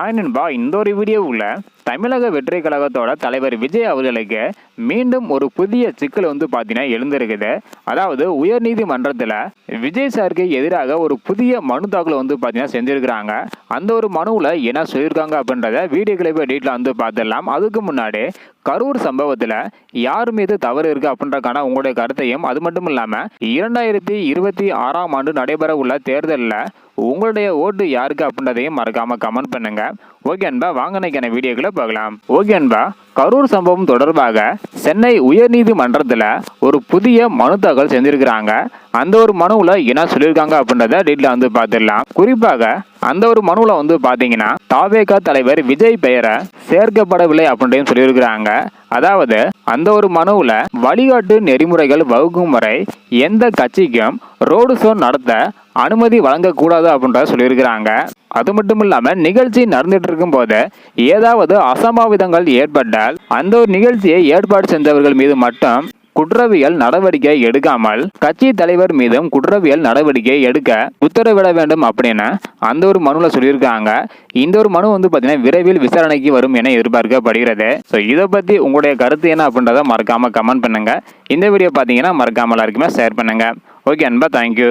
Hi நண்பா இந்த ஒரு வீடியோவில் தமிழக வெற்றி கழகத்தோட தலைவர் விஜய் அவர்களுக்கு மீண்டும் ஒரு புதிய சிக்கல் வந்து பார்த்தீங்கன்னா எழுந்திருக்குது. அதாவது உயர்நீதிமன்றத்தில் விஜய் சாருக்கு எதிராக ஒரு புதிய மனு தாக்கல் வந்து பார்த்தீங்கன்னா செஞ்சுருக்கிறாங்க. அந்த ஒரு மனுவில் என்ன சொல்லியிருக்காங்க அப்படின்றத வீடியோ கிளிப்பை டீட்டில் வந்து பார்த்துடலாம். அதுக்கு முன்னாடி கரூர் சம்பவத்தில் யார் மீது தவறு இருக்குது அப்படின்றக்கான உங்களுடைய கருத்தையும் அது மட்டும் இல்லாமல் இரண்டாயிரத்தி இருபத்தி ஆறாம் ஆண்டு நடைபெற உள்ள தேர்தலில் உங்களுடைய ஓட்டு யாருக்கு அப்படின்றதையும் மறக்காமல் கமெண்ட் பண்ணுங்க. ஓகே அன்பா வாங்க வீடியோக்களை பார்க்கலாம் ஓகே அன்பா கரூர் சம்பவம் தொடர்பாக சென்னை உயர்நீதிமன்றத்தில் ஒரு புதிய மனு தாக்கல் செஞ்சிருக்கிறாங்க. அந்த ஒரு மனுவில் என்ன சொல்லியிருக்காங்க அப்படின்றத டீட்டில் வந்து பார்த்துடலாம். குறிப்பாக அந்த ஒரு மனுவில் வந்து பார்த்தீங்கன்னா தாவேகா தலைவர் விஜய் பெயரை சேர்க்கப்படவில்லை அப்படின்றையும் சொல்லியிருக்கிறாங்க. அதாவது அந்த ஒரு மனுவில் வழிகாட்டு நெறிமுறைகள் வகுக்கும் வரை எந்த கட்சிக்கும் ரோடு ஷோ நடத்த அனுமதி வழங்கக்கூடாது அப்படின்றத சொல்லியிருக்கிறாங்க. அது மட்டும் இல்லாமல் நிகழ்ச்சி நடந்துட்டு இருக்கும் போது ஏதாவது அசம்பாவிதங்கள் ஏற்பட்டால் அந்த ஒரு நிகழ்ச்சியை ஏற்பாடு செஞ்சவர்கள் மீது மட்டும் குற்றவியல் நடவடிக்கை எடுக்காமல் கட்சி தலைவர் மீதும் குற்றவியல் நடவடிக்கை எடுக்க உத்தரவிட வேண்டும் அப்படின்னு அந்த ஒரு மனுவில் சொல்லியிருக்காங்க. இந்த ஒரு மனு வந்து பார்த்தீங்கன்னா விரைவில் விசாரணைக்கு வரும் என எதிர்பார்க்கப்படுகிறது. ஸோ இதை பற்றி உங்களுடைய கருத்து என்ன அப்படின்றத மறக்காம கமெண்ட் பண்ணுங்க. இந்த வீடியோ பார்த்தீங்கன்னா மறக்காம எல்லாருக்குமே ஷேர் பண்ணுங்க. ஓகே அன்பா தேங்க்யூ